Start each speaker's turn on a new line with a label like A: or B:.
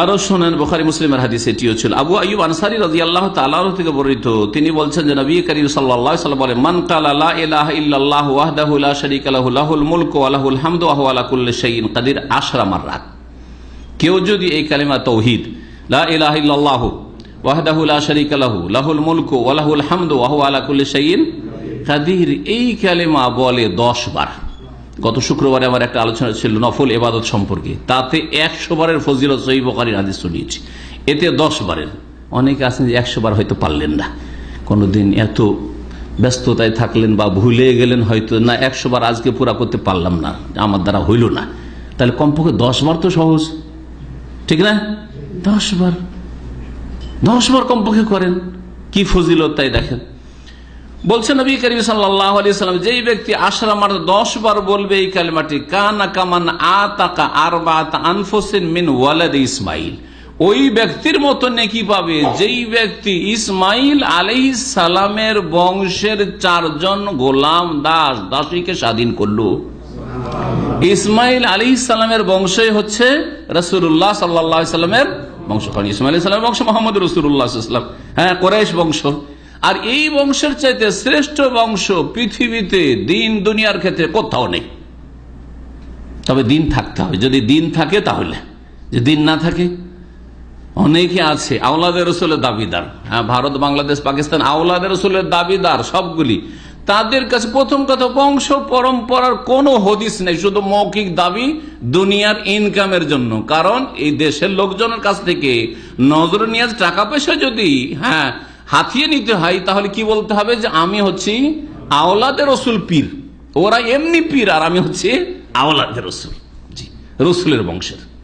A: আরও শোনেন, বোখারি, মুসলিমের হাদিস এটিও ছিল। আবু আইব আনসারি রাজি আল্লাহ তালাহ থেকে বর্ণিত, তিনি বলছেন যে নবী করিম সাল্লাহ সাল্লাম বলে মান কালা ইলাহ ইল্লাল্লাহ ওয়াহদাহু লা শারীকা লাহু, লাহুল মুলকু ওয়া লাহুল হামদু ওয়া হুয়া কুল্লি শাইইন কাদির আশরা মাররাত। কেউ যদি এই কালিমা তৌহিদ, লা ইলাহা ইল্লাল্লাহ ওয়াহদাহু লা শারীকা লাহু, লাহুল মুলকু ওয়া লাহুল হামদু ওয়া হুয়া কুল্লি শাইইন কাদির, এই কালিমা বলে 10 বার। গত শুক্রবারে আমার একটা আলোচনা ছিল নফল এবাদত সম্পর্কে। তাতে একশো বারের ফজিলত সহি বকারির হাদিস শুনিয়েছি। এতে দশ বারের। অনেকে আছেন যে একশো বার হয়তো পারলেন না। কোনোদিন এত ব্যস্ততায় থাকলেন বা ভুলে গেলেন হয়তো না, একশো বার আজকে পুরা করতে পারলাম না, আমার দ্বারা হইল না। তাহলে কমপক্ষে দশ বার তো সহজ। ঠিক না? দশ বার। দশ বার কমপক্ষে করেন। কি ফজিলত তাই দেখেন? বলছেন নবী করিম সাল্লাম যেই ব্যক্তি আশরামার দশ বার বলবে এই কালিমাটি কানা কামান আতাকা আর আনফোসিন মিন ওয়ালাদ ইসমাইল। ওই ব্যক্তির মতো নেকি পাবে যেই ব্যক্তি ইসমাইল আলি সালামের বংশের চারজন গোলাম দাস দাসীকে স্বাধীন করল। ইসমাইল আলী ইসলামের বংশই হচ্ছে রসুল্লাহ সাল্লাহ সাল্লামের বংশ। কারণ ইসমাইল ইসলামের বংশ মোহাম্মদ রসুল্লাহাম হ্যাঁ কোরাইশ বংশ। আর এই বংশের চাইতে শ্রেষ্ঠ বংশ পৃথিবীতে দিন দুনিয়ার ক্ষেত্রে কোথাও নেই। তবে দিন থাকতে হবে। যদি দিন থাকে তাহলে। যে দিন না থাকে, অনেকে আছে, আওলাদের রসুলের দাবিদার। হ্যাঁ ভারত, বাংলাদেশ, পাকিস্তান, আওলাদের রসুলের দাবিদার সবগুলি। তাদের কাছে প্রথম কথা, বংশ পরম্পরার কোনো হদিস নেই। শুধু মৌখিক দাবি দুনিয়ার ইনকামের জন্য। কারণ এই দেশের লোকজনের কাছ থেকে নজর নিয়ে, টাকা পয়সা যদি হ্যাঁ হাতিয়ে নিতে হয়, তাহলে কি বলতে হবে যে আমি হচ্ছি আওলাদের রসুল পীর। ওরা এমনি পীর আর আমি হচ্ছি আওলাদের রসুল। জি, রসুলের বংশের।